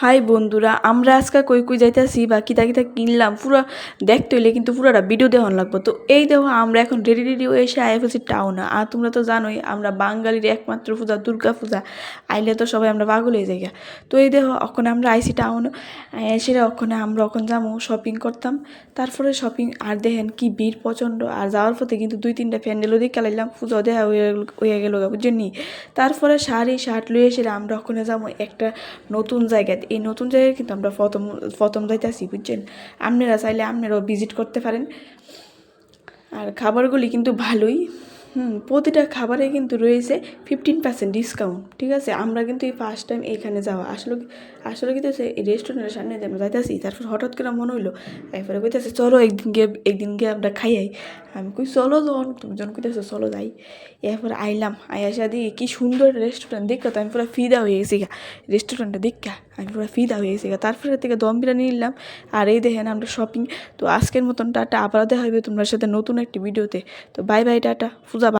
High বন্ধুরা, আমরা আজকে কই কই যাইতেছি বা কিতা কিতা কিনলাম, পুরো দেখতে হইলে কিন্তু পুরোটা ভিডিও দেওয়ান লাগবো। তো এই দেখো, আমরা এখন রেডি রেডি হয়ে এসে আয় ফেলছি টাউনে আর তোমরা তো জানোই, আমরা বাঙালির একমাত্র পূজা, দুর্গা পূজা। আইলে তো সবাই আমরা পাগল হয়ে যাইগা। তো এই দেখো, ওখানে আমরা আইসি টাউন এসে ওখানে আমরা ওখানে যাব শপিং করতাম। তারপরে শপিং আর দেখেন কি ভিড় প্রচণ্ড। আর যাওয়ার পথে কিন্তু দুই, তিনটা প্যান্ডেলও দিয়ে খেলাইলাম, পুজো দেওয়া হয়ে গেল নি? তারপরে শাড়ি, শার্ট লুয়ে এসে আমরা ওখানে যাব একটা নতুন জায়গায় এই নতুন জায়গায় কিন্তু আমরা প্রথম প্রথম যাইতেছি বুঝছেন? আপনারা চাইলে আপনারাও ভিজিট করতে পারেন। আর খাবারগুলি কিন্তু ভালোই। হুম, প্রতিটা খাবারে কিন্তু রয়েছে ফিফটিন পার্সেন্ট ডিসকাউন্ট ঠিক আছে? আমরা কিন্তু এই ফার্স্ট টাইম এইখানে যাওয়া, আসলে আসলে কিন্তু এই রেস্টুরেন্টের সামনে আমরা যাইতেছি, তারপর হঠাৎ করে মনে হইল এরপরে কইতেছে, চলো একদিন গিয়ে একদিন গিয়ে আমরা খাইয়াই আমি কই, চলো জন তুমি জন কইতেছো, চলো যাই। এরপর আইলাম আইসা দিয়ে কি সুন্দর রেস্টুরেন্ট দেখো তো, আমি পুরো ফিদা হয়ে গেছি গা রেস্টুরেন্টটা দেখা, আমি পুরো ফিদা হয়ে গেছি গা। তারপরে থেকে দম বিরিয়ানি নিলাম, আর এই দেখেন আমরা শপিং তো আজকের মতন টাটা, আবার দেখা হবে তোমার সাথে নতুন একটি ভিডিওতে তো বাই বাই টাটা পূজা